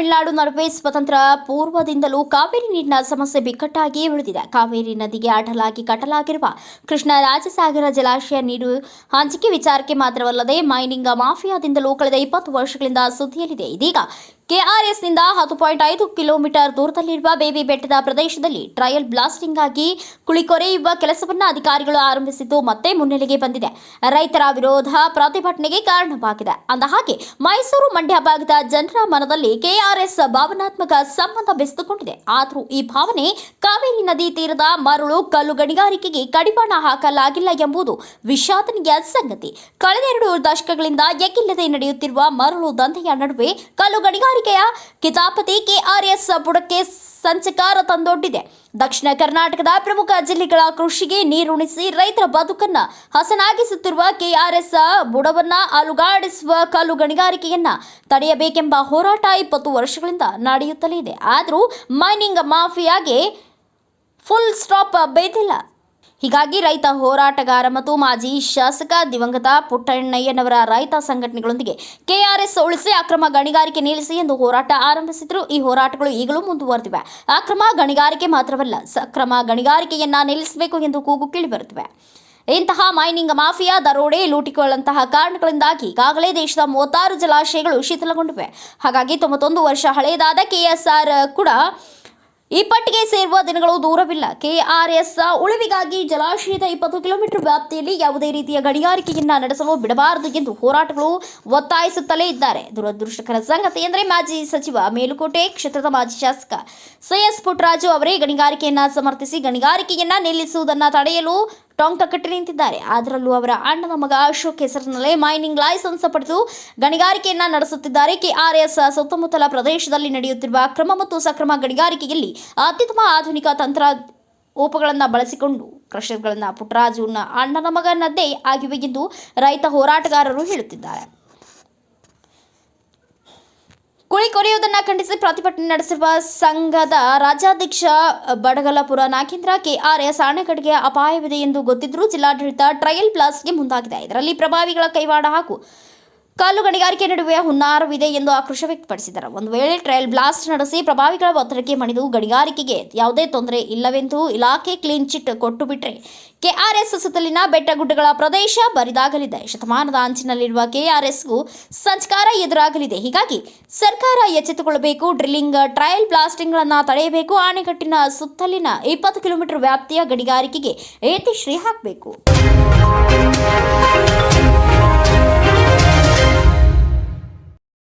ತಮಿಳುನಾಡು ನಡುವೆ ಸ್ವತಂತ್ರ ಪೂರ್ವದಿಂದಲೂ ಕಾವೇರಿ ನೀರಿನ ಸಮಸ್ಯೆ ಬಿಕ್ಕಟ್ಟಾಗಿ ಉಳಿದಿದೆ. ಕಾವೇರಿ ನದಿಗೆ ಅಡಲಾಗಿ ಕಟ್ಟಲಾಗಿರುವ ಕೃಷ್ಣ ರಾಜಸಾಗರ ಜಲಾಶಯ ನೀರು ಹಂಚಿಕೆ ವಿಚಾರಕ್ಕೆ ಮಾತ್ರವಲ್ಲದೆ ಮೈನಿಂಗ್ ಮಾಫಿಯಾದಿಂದಲೂ ಕಳೆದ ಇಪ್ಪತ್ತು ವರ್ಷಗಳಿಂದ ಸುದ್ದಿಯಲ್ಲಿದೆ. ಇದೀಗ ಕೆಆರ್ಎಸ್ನಿಂದ ಹತ್ತು ಪಾಯಿಂಟ್ ಐದು ಕಿಲೋಮೀಟರ್ ದೂರದಲ್ಲಿರುವ ಬೇಬಿ ಬೆಟ್ಟದ ಪ್ರದೇಶದಲ್ಲಿ ಟ್ರಯಲ್ ಬ್ಲಾಸ್ಟಿಂಗ್ ಆಗಿ ಕುಳಿಕೊರೆಯುವ ಕೆಲಸವನ್ನು ಅಧಿಕಾರಿಗಳು ಆರಂಭಿಸಿದ್ದು ಮತ್ತೆ ಮುನ್ನೆಲೆಗೆ ಬಂದಿದೆ. ರೈತರ ವಿರೋಧ ಪ್ರತಿಭಟನೆಗೆ ಕಾರಣವಾಗಿದೆ. ಅಂದಹಾಗೆ ಮೈಸೂರು ಮಂಡ್ಯ ಭಾಗದ ಜನರ ಮನದಲ್ಲಿ ಕೆಆರ್ಎಸ್ ಭಾವನಾತ್ಮಕ ಸಂಬಂಧ ಬೆಸೆದುಕೊಂಡಿದೆ. ಆದರೂ ಈ ಭಾವನೆ ಕಾವೇರಿ ನದಿ ತೀರದ ಮರಳು ಕಲ್ಲು ಗಣಿಗಾರಿಕೆಗೆ ಕಡಿವಾಣ ಹಾಕಲಾಗಿಲ್ಲ ಎಂಬುದು ವಿಷಾದನೀಯ ಸಂಗತಿ. ಕಳೆದ ಎರಡು ದಶಕಗಳಿಂದ ಎಕ್ಕಿಲ್ಲದೆ ನಡೆಯುತ್ತಿರುವ ಮರಳು ದಂಧೆಯ ನಡುವೆ ಕಲ್ಲು ಗಣಿಗಾರಿಕೆಯ ಕಿತಾಪತಿ ಕೆಆರ್ಎಸ್ ಬುಡಕ್ಕೆ ಸಂಚಕಾರ ತಂದೊಡ್ಡಿದೆ. ದಕ್ಷಿಣ ಕರ್ನಾಟಕದ ಪ್ರಮುಖ ಜಿಲ್ಲೆಗಳ ಕೃಷಿಗೆ ನೀರುಣಿಸಿ ರೈತರ ಬದುಕನ್ನ ಹಸನಾಗಿಸುತ್ತಿರುವ ಕೆಆರ್ಎಸ್ ಬುಡವನ್ನ ಅಲುಗಾಡಿಸುವ ಕಲ್ಲು ಗಣಿಗಾರಿಕೆಯನ್ನ ತಡೆಯಬೇಕೆಂಬ ಹೋರಾಟ ಇಪ್ಪತ್ತು ವರ್ಷಗಳಿಂದ ನಡೆಯುತ್ತಲೇ ಇದೆ. ಆದರೂ ಮೈನಿಂಗ್ ಮಾಫಿಯಾಗೆ ಫುಲ್ ಸ್ಟಾಪ್ ಬೇದಿಲ್ಲ ಹೀಗಾಗಿ ರೈತ ಹೋರಾಟಗಾರ ಮತ್ತು ಮಾಜಿ ಶಾಸಕ ದಿವಂಗತ ಪುಟ್ಟಣ್ಣಯ್ಯನವರ ರೈತ ಸಂಘಟನೆಗಳೊಂದಿಗೆ ಕೆಆರ್ಎಸ್ ಉಳಿಸಿ ಅಕ್ರಮ ಗಣಿಗಾರಿಕೆ ನಿಲ್ಲಿಸಿ ಎಂದು ಹೋರಾಟ ಆರಂಭಿಸಿದ್ರು. ಈ ಹೋರಾಟಗಳು ಈಗಲೂ ಮುಂದುವರೆದಿವೆ. ಅಕ್ರಮ ಗಣಿಗಾರಿಕೆ ಮಾತ್ರವಲ್ಲ, ಸಕ್ರಮ ಗಣಿಗಾರಿಕೆಯನ್ನ ನಿಲ್ಲಿಸಬೇಕು ಎಂದು ಕೂಗು ಕೇಳಿಬರುತ್ತಿವೆ. ಇಂತಹ ಮೈನಿಂಗ್ ಮಾಫಿಯಾ, ದರೋಡೆ, ಲೂಟಿಕೊಳ್ಳಂತಹ ಕಾರಣಗಳಿಂದಾಗಿ ಈಗಾಗಲೇ ದೇಶದ ಮೂವತ್ತಾರು ಜಲಾಶಯಗಳು ಶಿಥಿಲಗೊಂಡಿವೆ ಹಾಗಾಗಿ ತೊಂಬತ್ತೊಂದು ವರ್ಷ ಹಳೆಯದಾದ ಕೆಎಸ್ಆರ್ ಕೂಡ ಈ ಪಟ್ಟಿಗೆ ಸೇರುವ ದಿನಗಳು ದೂರವಿಲ್ಲ. ಕೆಆರ್ಎಸ್ ಉಳಿವಿಗಾಗಿ ಜಲಾಶಯದ ಇಪ್ಪತ್ತು ಕಿಲೋಮೀಟರ್ ವ್ಯಾಪ್ತಿಯಲ್ಲಿ ಯಾವುದೇ ರೀತಿಯ ಗಣಿಗಾರಿಕೆಯನ್ನ ನಡೆಸಲು ಬಿಡಬಾರದು ಎಂದು ಹೋರಾಟಗಳು ಒತ್ತಾಯಿಸುತ್ತಲೇ ಇದ್ದಾರೆ. ದುರದೃಷ್ಟಕರ ಸಂಗತಿ ಎಂದರೆ ಮಾಜಿ ಸಚಿವ ಮೇಲುಕೋಟೆ, ಕ್ಷೇತ್ರದ ಮಾಜಿ ಶಾಸಕ ಸೈಎಸ್ ಪುಟ್ಟರಾಜು ಅವರೇ ಗಣಿಗಾರಿಕೆಯನ್ನ ಸಮರ್ಥಿಸಿ ಗಣಿಗಾರಿಕೆಯನ್ನ ನಿಲ್ಲಿಸುವುದನ್ನು ತಡೆಯಲು ಟೊಂಕ ಕಟ್ಟಿ ನಿಂತಿದ್ದಾರೆ. ಅದರಲ್ಲೂ ಅವರ ಅಣ್ಣನ ಮಗ ಅಶೋಕ್ ಹೆಸರಿನಲ್ಲೇ ಮೈನಿಂಗ್ ಲೈಸೆನ್ಸ್ ಪಡೆದು ಗಣಿಗಾರಿಕೆಯನ್ನ ನಡೆಸುತ್ತಿದ್ದಾರೆ. ಕೆಆರ್ಎಸ್ ಸುತ್ತಮುತ್ತಲ ಪ್ರದೇಶದಲ್ಲಿ ನಡೆಯುತ್ತಿರುವ ಅಕ್ರಮ ಮತ್ತು ಸಕ್ರಮ ಗಣಿಗಾರಿಕೆಯಲ್ಲಿ ಅತ್ಯುತ್ತಮ ಆಧುನಿಕ ತಂತ್ರ ಉಪಗಳನ್ನು ಬಳಸಿಕೊಂಡು ಕ್ರಷರ್ಗಳನ್ನು ಪುಟ್ಟರಾಜುನ ಅಣ್ಣನ ಮಗನದ್ದೇ ಆಗಿವೆ ಎಂದು ರೈತ ಹೋರಾಟಗಾರರು ಹೇಳುತ್ತಿದ್ದಾರೆ. ಕುಳಿ ಕೊರೆಯುವುದನ್ನು ಖಂಡಿಸಿ ಪ್ರತಿಭಟನೆ ನಡೆಸಿರುವ ಸಂಘದ ರಾಜ್ಯಾಧ್ಯಕ್ಷ ಬಡಗಲಪುರ ನಾಗೇಂದ್ರ ಕೆಆರ್ಎಸ್ ಅಣೆಕಟ್ಟಿಗೆ ಅಪಾಯವಿದೆ ಎಂದು ಗೊತ್ತಿದ್ದರೂ ಜಿಲ್ಲಾಡಳಿತ ಟ್ರಯಲ್ ಬ್ಲಾಸ್ಟ್ಗೆ ಮುಂದಾಗಿದೆ. ಇದರಲ್ಲಿ ಪ್ರಭಾವಿಗಳ ಕೈವಾಡ ಹಾಗೂ ಕಲ್ಲು ಗಣಿಗಾರಿಕೆ ನಡುವೆ ಹುನ್ನಾರವಿದೆ ಎಂದು ಆಕ್ರೋಶ ವ್ಯಕ್ತಪಡಿಸಿದರು. ಒಂದು ವೇಳೆ ಟ್ರಯಲ್ ಬ್ಲಾಸ್ಟ್ ನಡೆಸಿ ಪ್ರಭಾವಿಗಳ ಒತ್ತಡಕ್ಕೆ ಮಣಿದು ಗಣಿಗಾರಿಕೆಗೆ ಯಾವುದೇ ತೊಂದರೆ ಇಲ್ಲವೆಂದು ಇಲಾಖೆ ಕ್ಲೀನ್ ಚಿಟ್ ಕೊಟ್ಟು ಬಿಟ್ಟರೆ ಕೆಆರ್ಎಸ್ ಸುತ್ತಲಿನ ಬೆಟ್ಟಗುಡ್ಡಗಳ ಪ್ರದೇಶ ಬರಿದಾಗಲಿದೆ. ಶತಮಾನದ ಅಂಚಿನಲ್ಲಿರುವ ಕೆಆರ್ಎಸ್ಗೂ ಸಂಚಕಾರ ಎದುರಾಗಲಿದೆ. ಹೀಗಾಗಿ ಸರ್ಕಾರ ಎಚ್ಚೆತ್ತುಕೊಳ್ಳಬೇಕು, ಡ್ರಿಲ್ಲಿಂಗ್ ಟ್ರಯಲ್ ಬ್ಲಾಸ್ಟಿಂಗ್ಗಳನ್ನು ತಡೆಯಬೇಕು ಆಣೆಕಟ್ಟಿನ ಸುತ್ತಲಿನ ಇಪ್ಪತ್ತು ಕಿಲೋಮೀಟರ್ ವ್ಯಾಪ್ತಿಯ ಗಣಿಗಾರಿಕೆಗೆ ಏತಿಶ್ರೀ ಹಾಕಬೇಕು.